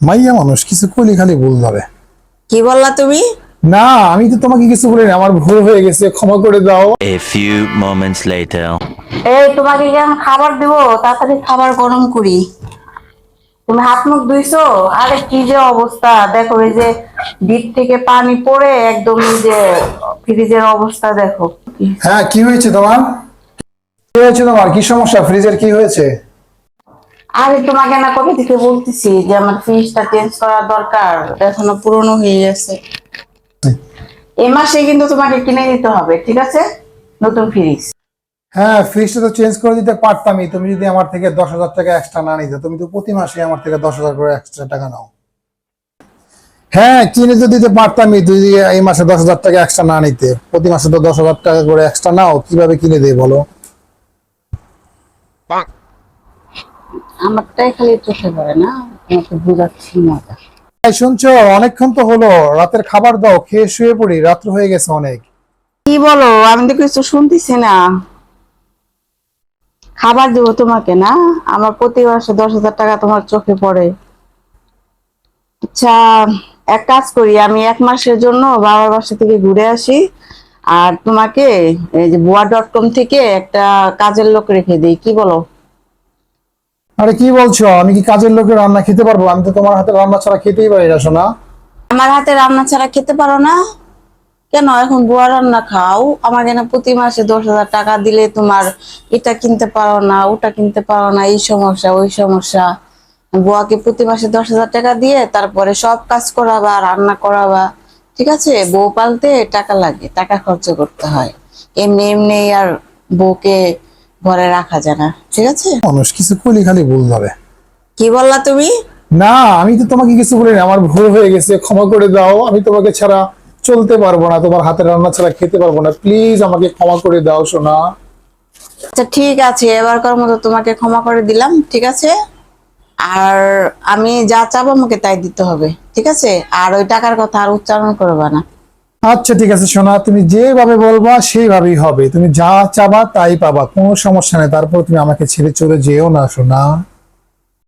মাইয়া মানুষ কিছু কইলে খালি ভুল হবে কি বললা তুমি? না আমি তো তোমাকে কিছু বলিনি আমার ভুল হয়ে গেছে ক্ষমা করে দাও। A few moments later. এই তোমাকে কি এখন খাবার দিব? তাড়াতাড়ি খাবার গরম করি। তুমি হাত মুখ ধুইছো? আরে কি যে অবস্থা। দেখো এই যে ডিপ থেকে পানি পড়ে একদম এই যে ফ্রিজের অবস্থা দেখো। হ্যাঁ কি হয়েছে তোমার? কি হয়েছে তোমার? কি সমস্যা? ফ্রিজের কি হয়েছে? আরে তোমাকে না কবে থেকে বলতেছি যে আমার ফ্রিজটা চেঞ্জ করা দরকার এখনও পুরনো হয়ে গেছে। এই মাসে কিন্তু তোমাকে কিনে দিতে হবে ঠিক আছে? নতুন ফ্রিজ হ্যাঁ ফ্রিজটা তো চেঞ্জ করে দিতে পারতামই। তুমি যদি আমার থেকে দশ হাজার টাকা এক্সট্রা না নিতে তুমি তো প্রতি মাসে আমার থেকে দশ হাজার করে এক্সট্রা টাকা নাও। হ্যাঁ কিনে তো দিতে পারতামই তুই যদি এই মাসে দশ হাজার টাকা এক্সট্রা না নিতে প্রতি মাসে তো দশ হাজার টাকা করে এক্সট্রা নাও কীভাবে কিনে দেয় বলো? আমারটাই খালি চোখে পড়ে না তোমাকে বুঝাচ্ছি মজা। শুনছো অনেকক্ষণ তো হলো রাতের খাবার দাও খেয়ে শুয়ে পড়ি রাত্র হয়ে গেছে অনেক। কি বলো আমি তো কিছু শুনতেছি না। খাবার দেবো তোমাকে না? আমার প্রতি মাসে দশ হাজার টাকা তোমার চোখে পড়ে। আচ্ছা এক কাজ করি আমি এক মাসের জন্য বাবার বাসা থেকে ঘুরে আসি আর তোমাকে এই যে বুয়া ডট কম থেকে একটা কাজের লোক রেখে দিই কি বলো? আরে কি বলছো? আমি কি কাজের লোকের রান্না খেতে পারব? আমি তো তোমার হাতে রান্না ছাড়া খেতেই পারি না আমার হাতে রান্না ছাড়া খেতে পারো না? কেন? এখন বুয়া রান্না খাও। আমার না প্রতি মাসে দশ হাজার টাকা দিলে তোমার এটা কিনতে পারো না, ওটা কিনতে পারো না, এই সমস্যা, ওই সমস্যা। বুয়াকে প্রতি মাসে দশ হাজার টাকা দিয়ে তারপরে সব কাজ করাবা, রান্না করাবা। ঠিক আছে? বউ পালতে টাকা লাগে, টাকা খরচ করতে হয়। এমনি এমনি আর বউকে ঘরে রাখা যায় না ঠিক আছে? মানুষ কিছু কইলে খালি ভুল হবে কি বললা তুমি? না আমি তো তোমাকে কিছু বলিনি আমার ভুল হয়ে গেছে ক্ষমা করে দাও আমি তোমাকে ছাড়া চলতে পারব না তোমার হাতের রান্না ছাড়া খেতে পারব না প্লিজ আমাকে ক্ষমা করে দাও সোনা। আচ্ছা ঠিক আছে এবার এবারকার মতো তোমাকে ক্ষমা করে দিলাম ঠিক আছে? আর আমি যা চাবো আমাকে তাই দিতে হবে ঠিক আছে? আর ওই টাকার কথা আর উচ্চারণ করবে না। আচ্ছা ঠিক আছে, সোনা, তুমি যেভাবে বলবা সেইভাবেই হবে। তুমি যা চাবা তাই পাবা, কোনো সমস্যা নেই। তারপর তুমি আমাকে ছেড়ে চলে যেও না, সোনা।